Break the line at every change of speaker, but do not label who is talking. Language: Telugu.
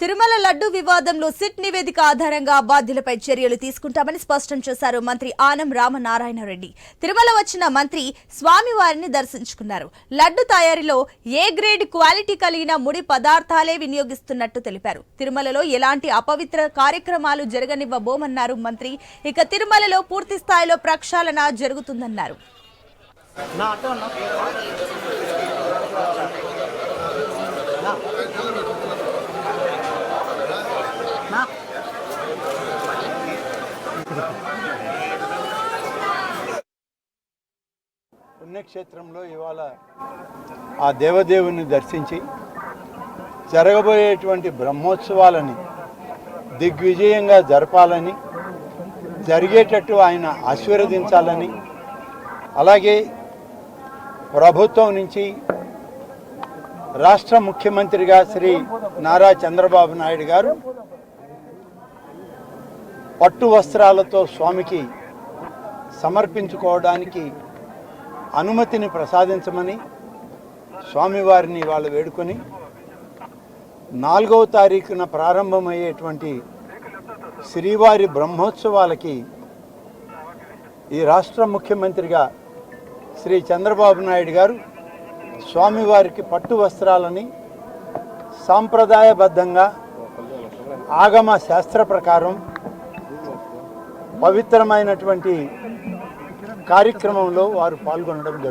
తిరుమల లడ్డు వివాదంలో సిట్ నివేదిక ఆధారంగా బాధ్యులపై చర్యలు తీసుకుంటామని స్పష్టం చేశారు మంత్రి ఆనం రామనారాయణ రెడ్డి తిరుమల వచ్చిన మంత్రి స్వామివారిని దర్శించుకున్నారు. లడ్డు తయారీలో ఏ గ్రేడ్ క్వాలిటీ కలిగిన ముడి పదార్థాలే వినియోగిస్తున్నట్టు తెలిపారు. తిరుమలలో ఎలాంటి అపవిత్ర కార్యక్రమాలు జరగనివ్వబోమన్నారు మంత్రి. ఇక తిరుమలలో పూర్తి స్థాయిలో ప్రక్షాళన జరుగుతుందన్నారు.
పుణ్యక్షేత్రంలో ఇవాళ ఆ దేవదేవుని దర్శించి జరగబోయేటువంటి బ్రహ్మోత్సవాలని దిగ్విజయంగా జరపాలని జరిగేటట్టు ఆయన ఆశీర్వదించాలని అలాగే ప్రభుత్వం నుంచి రాష్ట్ర ముఖ్యమంత్రిగా శ్రీ నారా చంద్రబాబు నాయుడు గారు పట్టు వస్త్రాలతో స్వామికి సమర్పించుకోవడానికి అనుమతిని ప్రసాదించమని స్వామివారిని వాళ్ళు వేడుకొని నాలుగవ తారీఖున ప్రారంభమయ్యేటువంటి శ్రీవారి బ్రహ్మోత్సవాలకి ఈ రాష్ట్ర ముఖ్యమంత్రిగా శ్రీ చంద్రబాబు నాయుడు గారు స్వామివారికి పట్టు వస్త్రాలని సాంప్రదాయబద్ధంగా ఆగమ శాస్త్ర ప్రకారం పవిత్రమైనటువంటి కార్యక్రమంలో వారు పాల్గొనడం